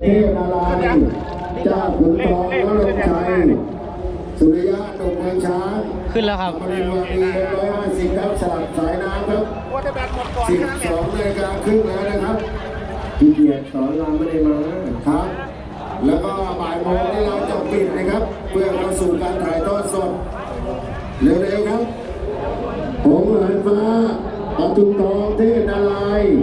เทพนารายณ์เจ้าขุนทองนรงชัยสุริยะดงเมืองช้างขึ้นแล้วครับบริวารดีร้อยห้าสิบครับสลับสายน้ำครับว่าจะแบตหมดก่อนสิบแค่นั้นสเอองงนาฬิกาครึ่งแล้วนะครับพี่เกียรติสอนรามไม่ได้มาครับ แล้วก็บ่ายโมงนี้เราจะปิดนะครับ เพื่อเข้าสู่การถ่ายทอดสดเร็วๆครับหงส์หลานฟ้าปทุมทองเทพนารายณ์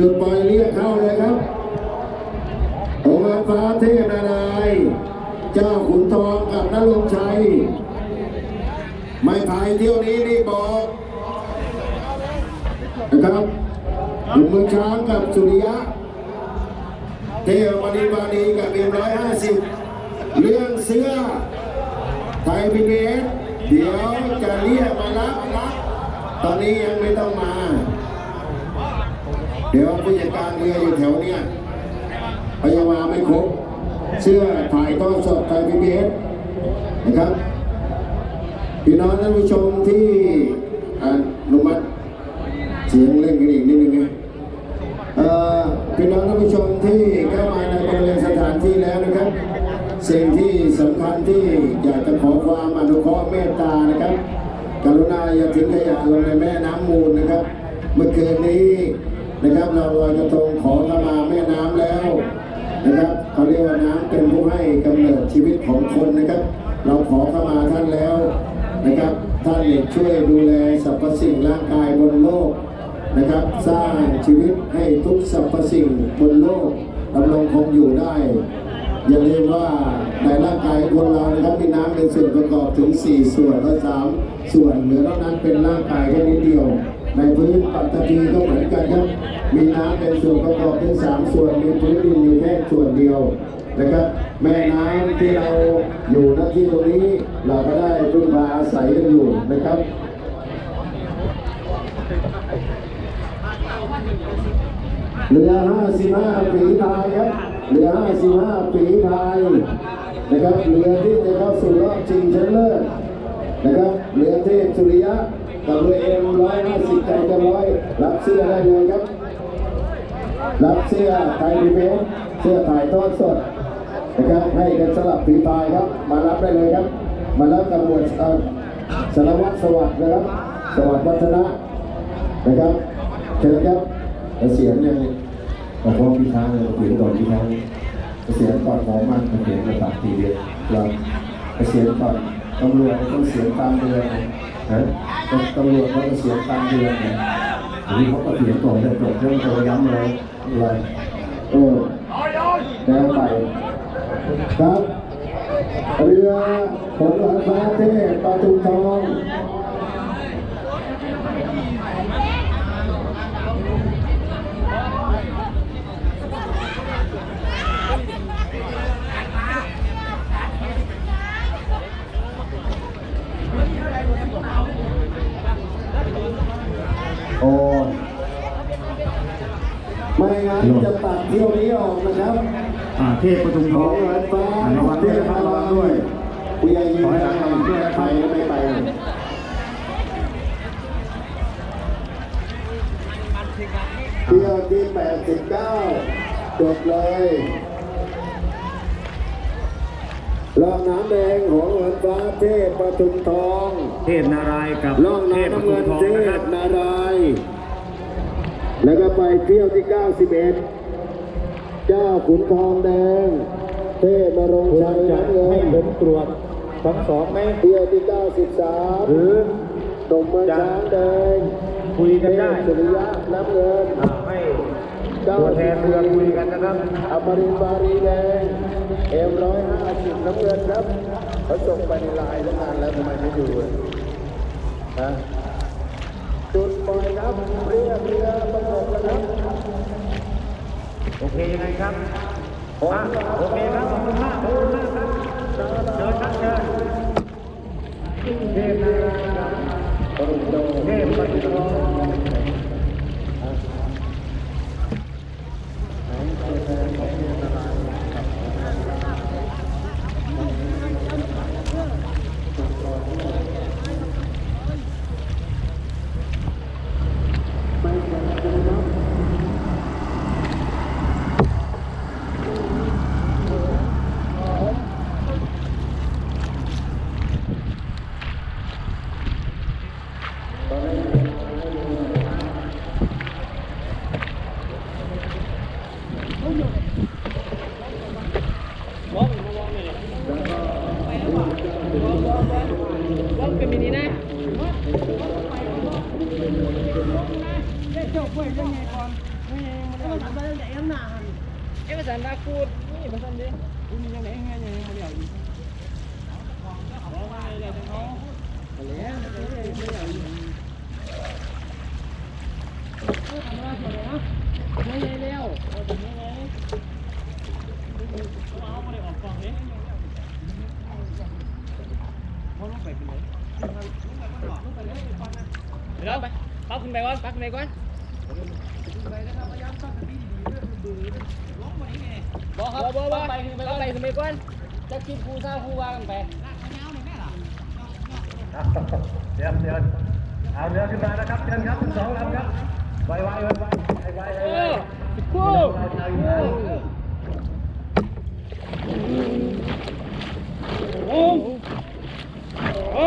จุดปล่อยเรียกเข้าเลยครับหงส์หลาฟ้าเทพนารายเจ้าขุนทองกับนรงชัย ไม่พายเที่ยวนี้นี่บอกนะครับหนุ่มเมืองช้างกับสุริยะ เทวมณีบานีกับเอ็มร้อยห้าสิบเรื่องเสื้อไทยพีบีเอสเดี๋ยวจะเรียกมารับรับตอนนี้ยังไม่ต้องมา ดี๋ยวผู้จัดการเรืออยู่แถวเนี้ยพยามาไม่ครบเสื้อถ่ายทอดสดไทยพีบีเอสนะครับพี่น้องท่านผู้ชมที่อนุมัติเสียงเล่นกันอีกนิดนึงนะเออพี่น้องท่านผู้ชมที่เข้ามาในบริเวณสถานที่แล้วนะครับ สิ่งที่สำคัญที่อยากจะขอความอนุเคราะห์เมตตานะครับ กรุณาอย่าทิ้งขยะลงในแม่น้ำมูลนะครับ เมื่อคืนนี้ นะครับเราลอยกระทงขอขมาแม่น้ำแล้วนะครับเขาเรียกว่าน้ำเป็นผู้ให้กำเนิดชีวิตของคนนะครับ เราขอเข้ามาท่านแล้วนะครับ ท่านช่วยดูแลสรรพสิ่งร่างกายบนโลกนะครับ สร้างชีวิตให้ทุกสรรพสิ่งบนโลกดำรงคงอยู่ได้ อย่าลืมว่าในร่างกายคนเรานะครับมีน้ำเป็นส่วนประกอบถึง 4 ส่วนและ3ส่วนเหลือเท่านั้นเป็นร่างกายแค่นิดเดียว ในพื้นปัตตภีก็เหมือนกันครับ มีน้ำเป็นส่วนประกอบถึง3ส่วน มีพื้นดินอยู่แค่ส่วนเดียวนะครับ แม่น้ำที่เราอยู่ณที่ตรงนี้เราก็ได้พึ่งพาอาศัยกันอยู่นะครับเรือ55ฝีพายครับเรือ55ฝีพายนะครับเรือที่จะเข้าสู่รอบชิงชนะเลิศนะครับเรือเทพสุริยะ กับเรือเอ็ม150ใจจะร้อยรับเสื้อได้เลยครับ รับเสื้อไทยพีเเเสื้อถ่ายทอดสดนะครับให้กันสลับฝีพายครับ มารับได้เลยครับ มารับกับหมวดเอ่อสารวัตรสวัสดิ์นะครับ สวัสดิ์วัฒนะนะครับเชิญครับเกษียณยังบอกว่าพี่ช้างเลยเกษียณก่อนพี่ช้างเกษียณก่อนหมอมันเกษียณมาสามสี่เดือนเราเกษียณก่อนตำรวจต้องเกษียณตามเดือ ตำรวจเขาเสียณตามเดือนนะอันนี้เขาเสียณก่อนจะจบเรื่องโทรย้ำเลยอะไรเออแล้วไปครับเรือขนหลังฟ้าเทพปทุมทอง โอ้ไม่งั้นจะตัดเที่ยวนี้ออกนะครับอ่าเทพปทุมทขอองงร้านฟ้าอนุวัฒน์เที่ด้วยยวนะคพารับราด้วยผู้ใหญ่ยิงได้ไปก็ไม่ไปเที่ยวที่89จบเลย รองน้ำแดงของหวนฟ้าเทพปทุมทองเทพนารายณ์กับล่องเทพน้ำปทุเงิมนทองเทนะครับพนารายณ์แล้วก็ไปเที่ยวที่ 91 เจ้าขุนทองแดง เทพนรงค์ชัยน้ำเงินผมตรวจทั้งสองไหมเที่ยวที่หรือ93ตรงเมืองช้างแดงคุยกันได้เทพสุริยะน้ำเงินอ่าให้ตัวแทนเรือคุยกันนะครับอมรินทร์บารีแดง เอ็มร้อยห้าสิบน้ำเงินครับเขาส่งไปในไลน์ตั้งนานแล้วทำไมไม่ดูอะฮะจุดปล่อยครับเรียกเรือประกบนะครับ โอเคยังไงครับอะโอเคครับ ขอบคุณมากขอบคุณมากครับเชิญครับเชิญเทพนารายณ์กับเทพปทุมทอง ไหนข้างหน้าหันเอ้ภาษาบาคูดนี่ภาษาเด้กูมียังไงยังไงยังไงเดี๋ยวอีกบอกว่าอะไรจังเนาะแล้วจะได้ไม่เอาอีกเออทำอะไรก่อนเลยนะไม่ไงแล้วเอาถึงยังไงเอาไม่ได้ออกกล่องเลยเขาลงไปเป็นไงเดี๋ยวไปปักขึ้นไปก่อนปักขึ้นไปก่อน บอกครับบอกว่าไปขึ้นไปก่อนไปขึ้นไปก่อนจะกินคูซ่าคูวากันไปเตรียมเตรียมเอาเรือขึ้นมานะครับเชิญครับสองลำครับไวไวไวไวไวไวเอไวอครูโอ้โอ้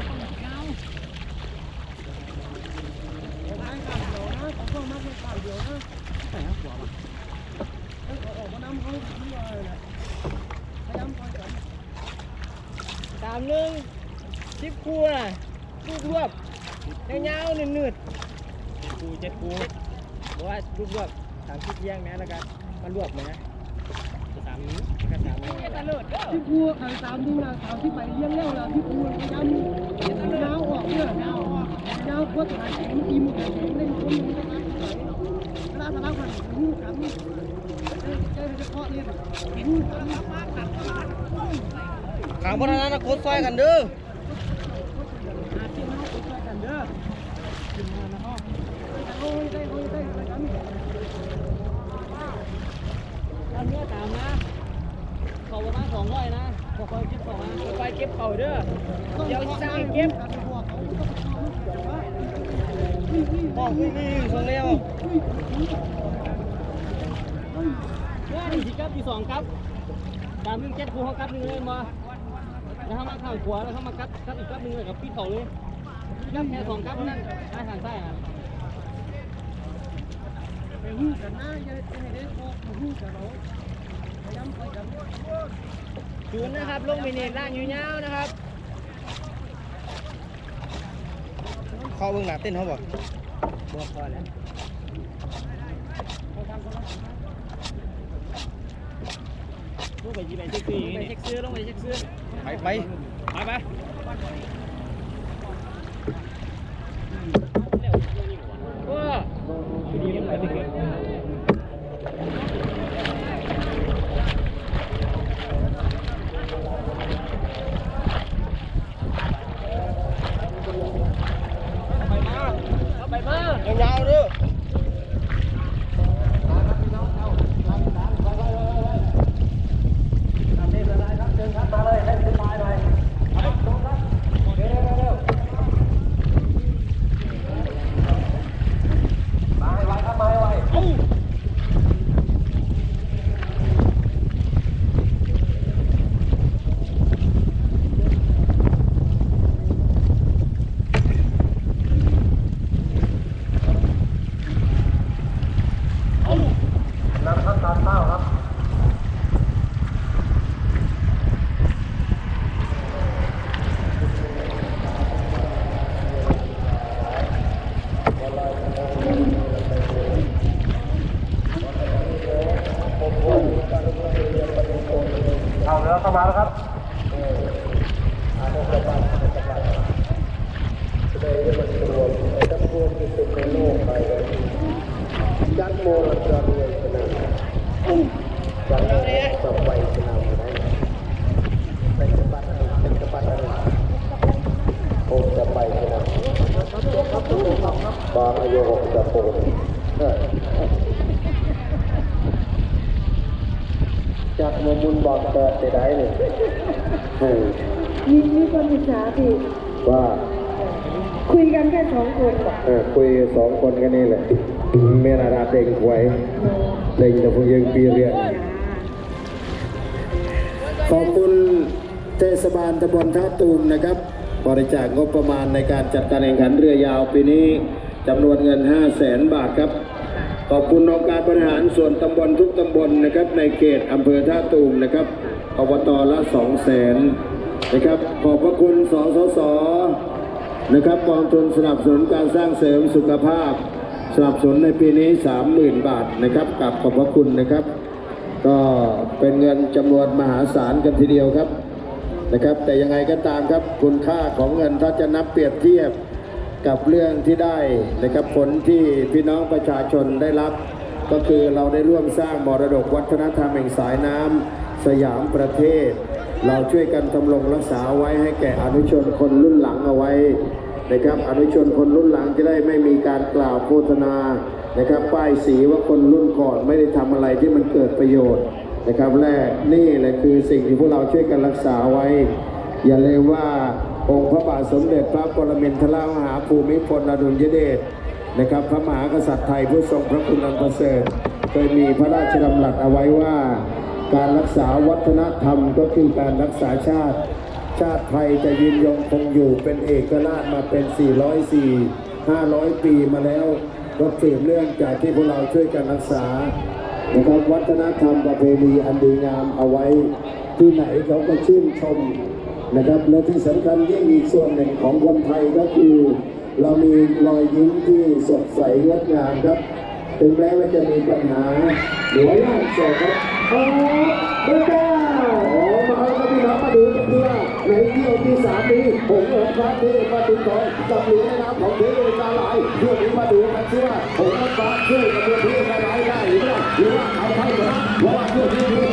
เราเลยครับครับเลยดึงแยกนี่ดึงแยกนี่เฮาสามหนึ่งสิบคู่น่ะรูปรวบยาวๆนืดๆคูเจ็ดคู่บอกว่ารูปรวบสามสิบแยงแม่แล้วกันมารวบไหมนะสามนิ้วก็สามนิ้วที่พูขายสามทุ่งละสามที่ไปเลี้ยงแล้วละที่พูพยายามยาออกเนี่ยยาออกยาโคตรขายแข็งตีมือแข็งเล่นคนมือจะมาเวลาสลับกันหูกันเจอจะ ขางบนนั้นนะโคตรซอยกันเด้ออาชีพเขาไปช่วยกันเด้อขึ้นมานะพ่อโอ้ยได้โอ้ยได้อะไรกันตามเนื้อตามนะเขาประมาณสองร้อยนะพอคอยเก็บของนะไปเก็บเขาเด้อเดี๋ยวสิสั่งให้เก็บ บอกวิ่งวิ่งส่งเร็วว่านี่สิครับที่สองครับตามหนึ่งเจ็ดคูเขาครับหนึ่งเลยมาแล้วเขามาข้างขวาแล้วเขามาครับครับอีกครับหนึ่งเลยกับพี่เขาเลยครับแค่สองครับนั่นทางทางซ้ายอะไปหูกันหนะอย่าให้ได้ออกหูกันเราพยายามไปกันจูนนะครับลงมินิล่างอยู่ยานะครับ ข้าเบื้องหน้าเต้นเขาบอกบอกก่อนแล้วลงไปจีไปเช็คซื้อลงไปเช็คซื้อลงไปเช็คซื้อไปไปไปไปว้าดีมันไปเก็บ ไปมาเอาไปมายาวๆด้วย บางอายุหกจะปูจาก มมุนบอกเกิดไปได้นี่เออมีมีคนอิจฉาพี่ว่าคุยกันแค่สองคนบอกเออคุยสองคนกันนี่แหละเมียนาดาเด็กหวยเด็กแต่พวกยังปีเรียนขอบคุณเทศบาลตำบลท่าตูมนะครับ บริจาคงบประมาณในการจัดการแข่งขันเรือยาวปีนี้จำนวนเงิน 5 0 0แสนบาทครับ ขอบคุณองค์การบริหารส่วนตำบลทุกตำบลนะครับ ในเขตอำเภอท่าตูมนะครับอบตละ2 0 0แสนนะครับ ขอบพระคุณสสสนะครับกองทุนสนับสนุนการสร้างเสริมสุขภาพ สนับสนุนในปีนี้ 30,000 บาทนะครับกับขอบพระคุณนะครับ ก็เป็นเงินจำนวนมหาศาลกันทีเดียวครับนะครับ แต่ยังไงก็ตามครับคุณค่าของเงินถ้าจะนับเปรียบเทียบ กับเรื่องที่ได้นะครับผลที่พี่น้องประชาชนได้รับ ก็คือเราได้ร่วมสร้างมรดกวัฒนธรรมแห่งสายน้ำสยามประเทศ เราช่วยกันทำรงรักษาไว้ให้แก่อนุชนคนรุ่นหลังเอาไว้นะครับอนุชนคนรุ่นหลังจะได้ไม่มีการกล่าวโฆษณานะครับป้ายสีว่าคนรุ่นก่อนไม่ได้ทำอะไรที่มันเกิดประโยชน์นะครับแรกนี่แหละคือสิ่งที่พวกเราช่วยกันรักษาไว้ อย่าเลืมว่า องค์พระบาทสมเด็จพระปรมินทรมหาภูมิพลอดุลยเดชนะครับ พระมหากษัตริย์ไทยผู้ทรงพระคุณอันประเสริฐเคยมีพระราชดำรัสเอาไว้ว่า การรักษาวัฒนธรรมก็คือการรักษาชาติ ชาติไทยจะยืนยงคงอยู่เป็นเอกราชมาเป็น 404 500 ปีมาแล้วก็สืบเรื่องจากที่พวกเราช่วยกันรักษานะครับวัฒนธรรมประเพณีอันดีงามเอาไว้ที่ไหนเขาก็ชื่นชม นะครับและที่สำคัญยิ่งอีกส่วนหนึ่งของคนไทยก็คือ เรามีรอยยิ้มที่สดใสงดงามครับ ถึงแม้ว่าจะมีปัญหาหรือว่าล่างโศกครับโอ้พระเจ้าโอ้มาเอาครับพี่น้องมาดูกันด้วยในเที่ยวที่สามนี้ผมเอิญพระเทพมาถึงของกับหลวงน้ำของเทพกาหลายเพื่อนี้มาดูกันเชื่อผมนั้นฟ้าสู้กับเพื่อนที่กาหลายได้หรือไม่หรือว่าใครใครชนะเพราะว่าเพื่อน